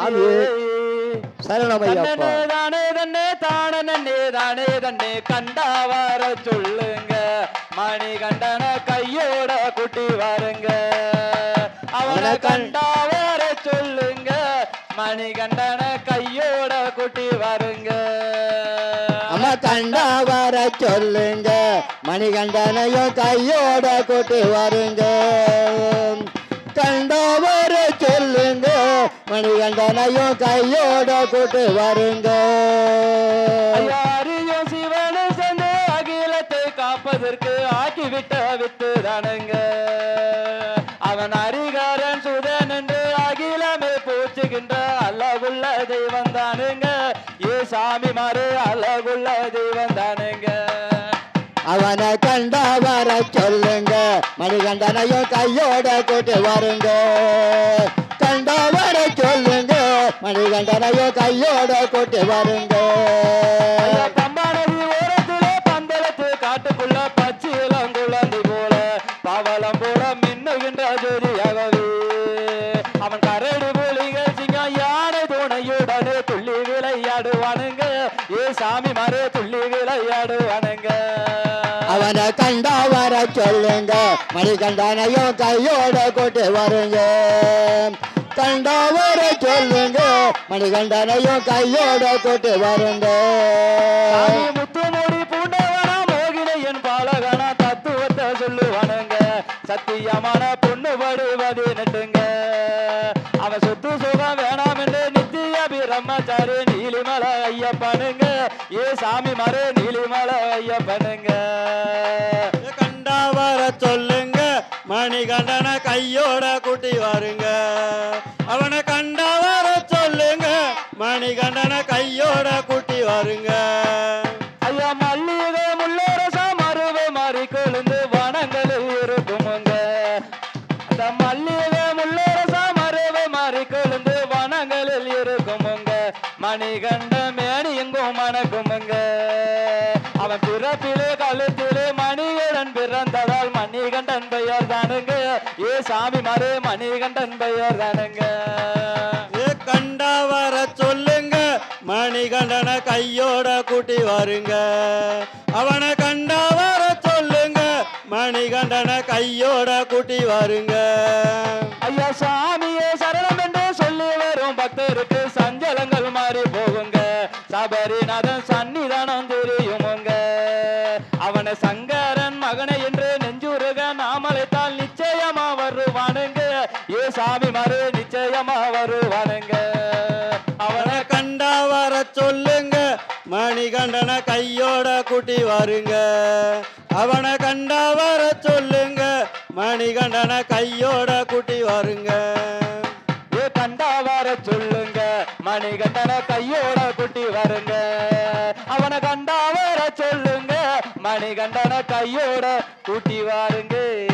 சாமி. சரணமையப்பா தன்னே தானே தன்னே தானே தானே தன்னே கண்டா வர சொல்லுங்க. மணி கண்டன கையோட குட்டி வாருங்க. அவனை அவனை கண்- கண்டா வர சொல்லுங்க. மணி கண்டன கையோட குட்டி வாருங்க. அம்மா கண்டா வர சொல்லுங்க. மணிகண்டனையும் கையோட கூட்டி வருங்க. மணிகண்டனையும் கையோட கூட்டி வருங்க. ஐயாரியும் சிவனும் சேர்ந்து அகிலத்தை காப்பதற்கு ஆக்கிவிட்ட வித்து தானுங்க அவன் அரிகாரன் சுதன் என்று அகிலமே பூச்சுகின்ற அழகுள்ள தெய்வம் தானுங்க ஏ சாமி மாறு அழகுள்ள தெய்வம் தானுங்க அவனை கண்டா வர சொல்லுங்க மணிகண்டனையும் கையோட கூட்டி வருங்க. மணிகண்டனையும் கையோட கூட்டி வருங்க. நதி ஓரத்திலே பந்தளத்து காட்டுக்குள்ள பச்சை இளங்குழந்தை போல. பவளம் போல மின்னுகின்ற ஜோதியாகவே. அவன் கரடி புலிகள் சிங்கம் யானை துணையுடனே துள்ளி விளையாடுவானுங்க. ஏ சாமி மறு துள்ளி விளையாடுவானுங்க. அவனை கண்டா வர சொல்லுங்க. மணிகண்டனையும் கையோட கூட்டி வருங்க. கண்டா வர சொல்லுங்க. மணிகண்டனையும் கையோட கூட்டி வருங்க. முத்துமொழி பூண்டவனா மோகினையன் பாலகனா தத்துவத்தை சொல்லுவானுங்க. சத்தியமான பொண்ணு படுவது நட்டுங்க. அவன் சொத்து சுகம் வேணாம் என்று நித்திய பிரம்மச்சாரி நீலிமலை ஐயப்பனுங்க. ஏ சாமி மறு நீலிமலை ஐயப்பனுங்க. கண்டா வர சொல்லுங்க. மணிகண்டன கையோட கூட்டி வாருங்க. பாருங்க. ஐயா மல்லிகை முள்ளரசா மருவை மாறி கொழுந்து வனங்கள் இருக்குமுங்க. அந்த மல்லிகை முள்ளரசா மருவை மாறி கொழுந்து வனங்களில் இருக்குமுங்க. மணிகண்ட மேனி எங்கும் மணக்குமுங்க அவன் பிறப்பிலே கழுத்திலே மணிகண்டன் பிறந்ததால் மணிகண்டன் பெயர் தானுங்க. ஏ சாமி மாறு மணிகண்டன் பெயர் தானுங்க. மணிகண்டன கையோட கூட்டி வாருங்க. அவனை கண்டா வர சொல்லுங்க. மணிகண்டன கையோட கூட்டி வாருங்க. ஐயா சாமியே சரணம் என்று சொல்லி வரும் பக்தருக்கு சஞ்சலங்கள் மாறி போகுங்க. சபரிநாதன் சன்னிதானம் தெரியுமுங்க. அவனை சங்கரன் மகனை என்று நெஞ்சுருக நாமலைத்தால் நிச்சயமா வருவானுங்க. ஏ சாமி மாறு நிச்சயமா வருவானுங்க. சொல்லுங்க. மணிகண்டன கையோட கூட்டி வாருங்க. அவனை கண்டா வர சொல்லுங்க. மணிகண்டன கையோட கூட்டி வருங்க. ஏ கண்டா வர சொல்லுங்க. மணிகண்டன கையோட கூட்டி வருங்க. அவனை கண்டா வர சொல்லுங்க. மணிகண்டன கையோட கூட்டி வாருங்க.